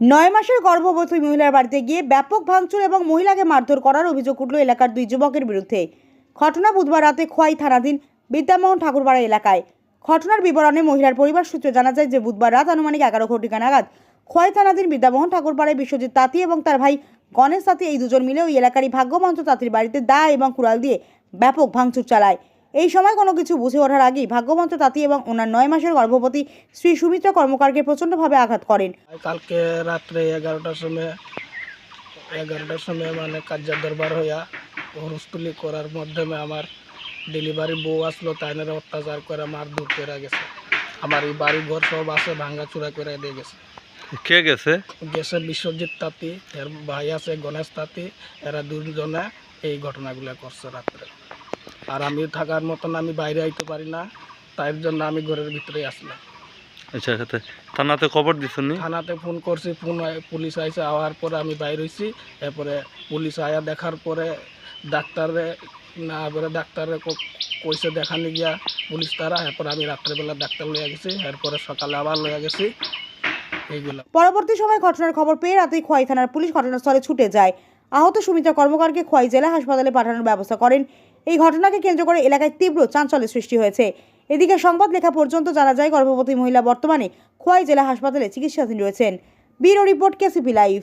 নয় মাসের গর্ভবতী মহিলার বাড়িতে গিয়ে ব্যাপক ভাঙচুর এবং মহিলাকে মারধর করার অভিযোগ উঠল এলাকার দুই যুবকের বিরুদ্ধে। ঘটনা বুধবার রাতে খোয়াই থানাধীন বিদ্যামোহন ঠাকুরপাড়া এলাকায়। ঘটনার বিবরণে মহিলার পরিবার সূত্রে জানা যায় যে বুধবার রাত আনুমানিক এগারো ঘটিকা নাগাদ খোয়াই থানাধীন বিদ্যামোহন ঠাকুরপাড়ায় বিশ্বজিৎ তাঁতি এবং তার ভাই গণেশ তাঁতি এই দুজন মিলে ওই এলাকারই ভাগ্যমন্ত্র তাঁতির বাড়িতে দা এবং কুড়াল দিয়ে ব্যাপক ভাঙচুর চালায়। এই সময় কোনো কিছু বুঝে ওঠার আগেই ভাগ্যমন্ত্র তাঁতি এবং ওনার নয় মাসের গর্ভবতী শ্রী সুমিত্রা কর্মকারকে প্রচণ্ডভাবে আঘাত করেন। কালকে রাত্রে এগারোটার সময় এগারোটার সময় মানে কার্যার দরবার হইয়া হরুস্তুলি করার মাধ্যমে আমার ডেলিভারি বউ আসলো তাইনের অত্যাচার করে আমার দূর করে গেছে। আমার এই বাড়ি ঘর সব আছে ভাঙ্গা চূড়া করে দিয়ে গেছে। কে গেছে? গেছে বিশ্বজিৎ তাঁতি এর ভাই আছে গণেশ তাঁতি এরা দুজনে এই ঘটনাগুলো করছে রাত্রে। আর আমি থাকার মতন আমি বাইরে আইতে পারি না তাই জন্য আমি ঘরের ভিতরেই আসলাম। আচ্ছা আচ্ছা। থানাতে খবর দিছনি থানাতে ফোন করছি ফোন পুলিশ আইসে আওয়ার পরে আমি বাইর হয়েছি এরপরে পুলিশ আয়া দেখার পরে ডাক্তারে না এবারে ডাক্তারে ক- কইছে দেখানি গিয়া পুলিশ তারা এরপরে আমি রাত্রেবেলা ডাক্তার লইয়া গেছি এরপরে সকালে আবার লইয়া গেছি এইগুলো পরবর্তী সময় ঘটনার খবর পেয়ে রাতেই খোয়াই থানার পুলিশ ঘটনাস্থলে ছুটে যায়। আহত সুমিত্রা কর্মকারকে খোয়াই জেলা হাসপাতালে পাঠানোর ব্যবস্থা করেন এই ঘটনাকে কেন্দ্র করে এলাকায় তীব্র চাঞ্চল্যের সৃষ্টি হয়েছে। এদিকে সংবাদ লেখা পর্যন্ত জানা যায়, গর্ভবতী মহিলা বর্তমানে খোয়াই জেলা হাসপাতালে চিকিৎসাধীন রয়েছেন। Bureau report, KCP live.